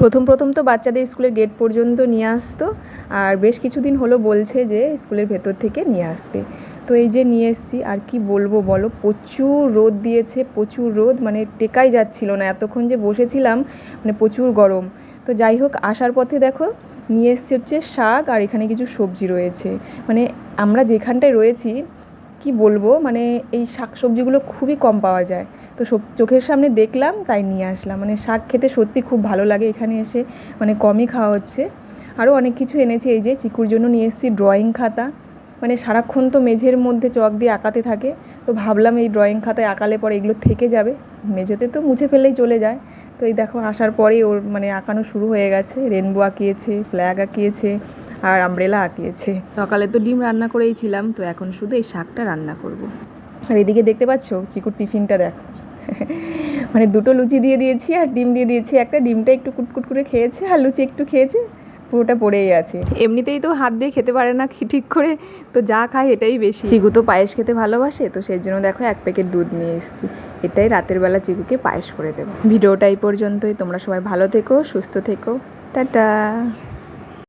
প্রথম প্রথম তো বাচ্চাদের স্কুলের গেট পর্যন্ত নিয়ে আসতো। আর বেশ কিছুদিন হলো বলছে যে স্কুলের ভেতর থেকে নিয়ে আসতে। তো এই যে নিয়ে এসেছি, আর কি বলব বলো? প্রচুর রোদ দিয়েছে, প্রচুর রোদ মানে টেকাই যাচ্ছিল না। এতক্ষণ যে বসেছিলাম মানে প্রচুর গরম। তো যাই হোক, আসার পথে দেখো, নিয়ে এসছি হচ্ছে শাক আর এখানে কিছু সবজি রয়েছে। মানে আমরা যেখানটায় রয়েছি, কি বলব? মানে এই শাক সবজিগুলো খুবই কম পাওয়া যায়। তো চোখের সামনে দেখলাম, তাই নিয়ে আসলাম। মানে শাক খেতে সত্যি খুব ভালো লাগে এখানে এসে মানে কমই খাওয়া হচ্ছে। আরও অনেক কিছু এনেছি, এই যে চিকুর জন্য নিয়ে এসেছি ড্রয়িং খাতা। মানে সারাক্ষণ তো মেঝের মধ্যে চক দিয়ে আঁকাতে থাকে, তো ভাবলাম এই ড্রয়িং খাতায় আঁকালে পরে এগুলো থেকে যাবে। মেঝেতে তো মুছে ফেললেই চলে যায়। তো এই দেখো, আসার পরেই ওর মানে আঁকানো শুরু হয়ে গেছে। রেনবো আঁকিয়েছে ফ্ল্যাগ আঁকিয়েছে, আর আমব্রেলা আঁকিয়েছে। সকালে তো ডিম রান্না করেই ছিলাম, তো এখন শুধু এই শাকটা রান্না করব। আর এদিকে দেখতে পাচ্ছ, চিকুর টিফিনটা দেখো। মানে দুটো লুচি দিয়ে দিয়েছি আর ডিম দিয়ে দিয়েছি। একটা ডিমটা একটু কুটকুট করে খেয়েছে আর লুচি একটু খেয়েছে পুরোটা পড়েই আছে। এমনিতেই তো হাত দিয়ে খেতে পারে না ঠিক করে তো যা খায় এটাই বেশি। চিকু তো পায়েস খেতে ভালোবাসে তো সেই জন্য দেখো এক প্যাকেট দুধ নিয়ে এসেছি। এটাই রাতের বেলা চিকুকে পায়েস করে দেবো। ভিডিওটা এই পর্যন্তই তোমরা সবাই ভালো থেকো সুস্থ থেকো। টাটা!